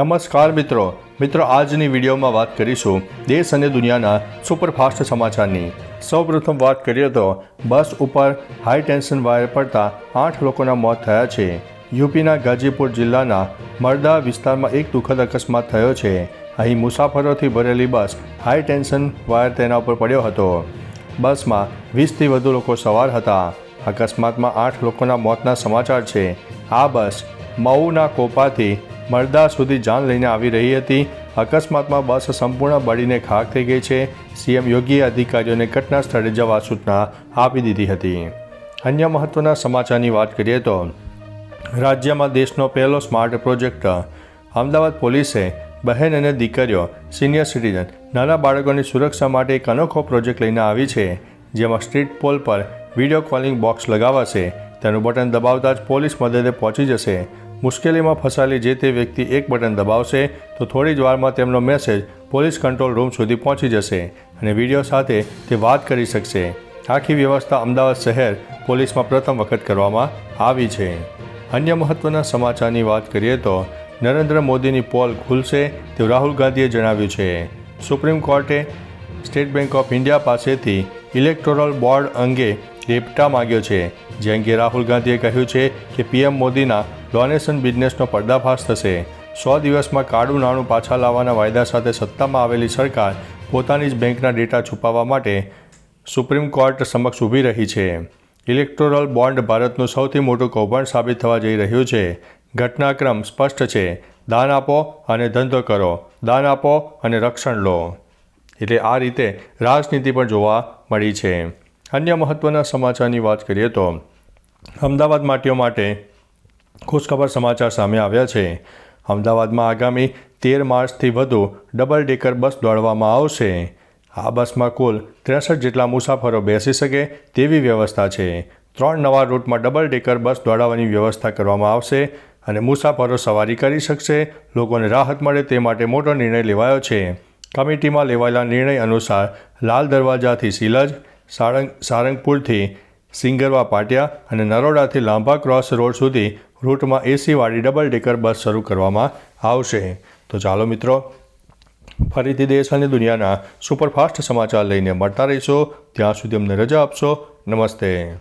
નમસ્કાર મિત્રો. મિત્રો, આજની વિડીયોમાં વાત કરીશું દેશ અને દુનિયાના સુપરફાસ્ટ સમાચારની. સૌપ્રથમ વાત કરીએ તો, બસ ઉપર હાઈ ટેન્શન વાયર પડતા આઠ લોકોના મોત થયા છે. યુપીના ગાજીપુર જિલ્લાના મરદા વિસ્તારમાં એક દુઃખદ અકસ્માત થયો છે. અહીં મુસાફરોથી ભરેલી બસ હાઈ ટેન્શન વાયર તેના ઉપર પડ્યો હતો. બસમાં વીસથી વધુ લોકો સવાર હતા. અકસ્માતમાં આઠ લોકોના મોતના સમાચાર છે. આ બસ મઉના કોપાથી મરદા સુધી જાન લઈને આવી રહી હતી. અકસ્માતમાં બસ સંપૂર્ણ બળીને ખાક થઈ ગઈ છે. સીએમ યોગીએ અધિકારીઓને ઘટના સ્થળે જવા સૂચના આપી દીધી હતી. અન્ય મહત્વના સમાચારની વાત કરીએ તો, રાજ્યમાં દેશનો પહેલો સ્માર્ટ પ્રોજેક્ટ, અમદાવાદ પોલીસે બહેન અને દીકરીઓ, સિનિયર સિટીઝન, નાના બાળકોની સુરક્ષા માટે એક અનોખો પ્રોજેક્ટ લઈને આવી છે, જેમાં સ્ટ્રીટ પોલ પર વીડિયો કોલિંગ બોક્સ લગાવાશે. તેનું બટન દબાવતા જ પોલીસ મદદે પહોંચી જશે. મુશ્કેલીમાં ફસાયેલી જે તે વ્યક્તિ એક બટન દબાવશે, તો થોડી જ વારમાં તેમનો મેસેજ પોલીસ કંટ્રોલ રૂમ સુધી પહોંચી જશે અને વીડિયો સાથે તે વાત કરી શકશે. આખી વ્યવસ્થા અમદાવાદ શહેર પોલીસમાં પ્રથમ વખત કરવામાં આવી છે. અન્ય મહત્ત્વના સમાચારની વાત કરીએ તો, નરેન્દ્ર મોદીની પોલ ખુલશે તેવું રાહુલ ગાંધીએ જણાવ્યું છે. સુપ્રીમ કોર્ટે સ્ટેટ બેંક ઓફ ઇન્ડિયા પાસેથી ઇલેક્ટોરલ બોર્ડ અંગે ડેટા માગ્યો છે. જે અંગે રાહુલ ગાંધીએ કહ્યું છે કે પીએમ મોદીના ડોનેશન બિઝનેસનો પર્દાફાશ થશે. સો દિવસમાં કાળું નાણું પાછા લાવવાના વાયદા સાથે સત્તામાં આવેલી સરકાર પોતાની જ બેંકના ડેટા છુપાવવા માટે સુપ્રીમ કોર્ટ સમક્ષ ઊભી રહી છે. ઇલેક્ટોરલ બોન્ડ ભારતનું સૌથી મોટું કૌભાંડ સાબિત થવા જઈ રહ્યું છે. ઘટનાક્રમ સ્પષ્ટ છે. દાન આપો અને ધંધો કરો. દાન આપો અને રક્ષણ લો. એટલે આ રીતે રાજનીતિ પણ જોવા મળી છે. અન્ય મહત્ત્વના સમાચારની વાત કરીએ તો અમદાવાદ માટીઓ માટે ખુશખબર સમાચાર સામે આવ્યા છે. અમદાવાદમાં આગામી તેર માર્ચથી વધુ ડબલ ડેકર બસ દોડવામાં આવશે. આ બસમાં કુલ ત્રેસઠ જેટલા મુસાફરો બેસી શકે તેવી વ્યવસ્થા છે. ત્રણ નવા રૂટમાં ડબલ ડેકર બસ દોડાવવાની વ્યવસ્થા કરવામાં આવશે અને મુસાફરો સવારી કરી શકશે, લોકોને રાહત મળે તે માટે મોટો નિર્ણય લેવાયો છે. કમિટીમાં લેવાયેલા નિર્ણય અનુસાર લાલ દરવાજાથી સિલજ, સારંગ સારંગપુરથી સિંગરવા પાટિયા અને નરોડાથી લાંબા ક્રોસ રોડ સુધી રૂટમાં એસીવાળી ડબલ ડેકર બસ શરૂ કરવામાં આવશે. તો ચાલો મિત્રો, ફરીથી દેશ અને દુનિયાના સુપરફાસ્ટ સમાચાર લઈને મળતા રહીશો. ત્યાં સુધી અમને રજા આપશો. નમસ્તે.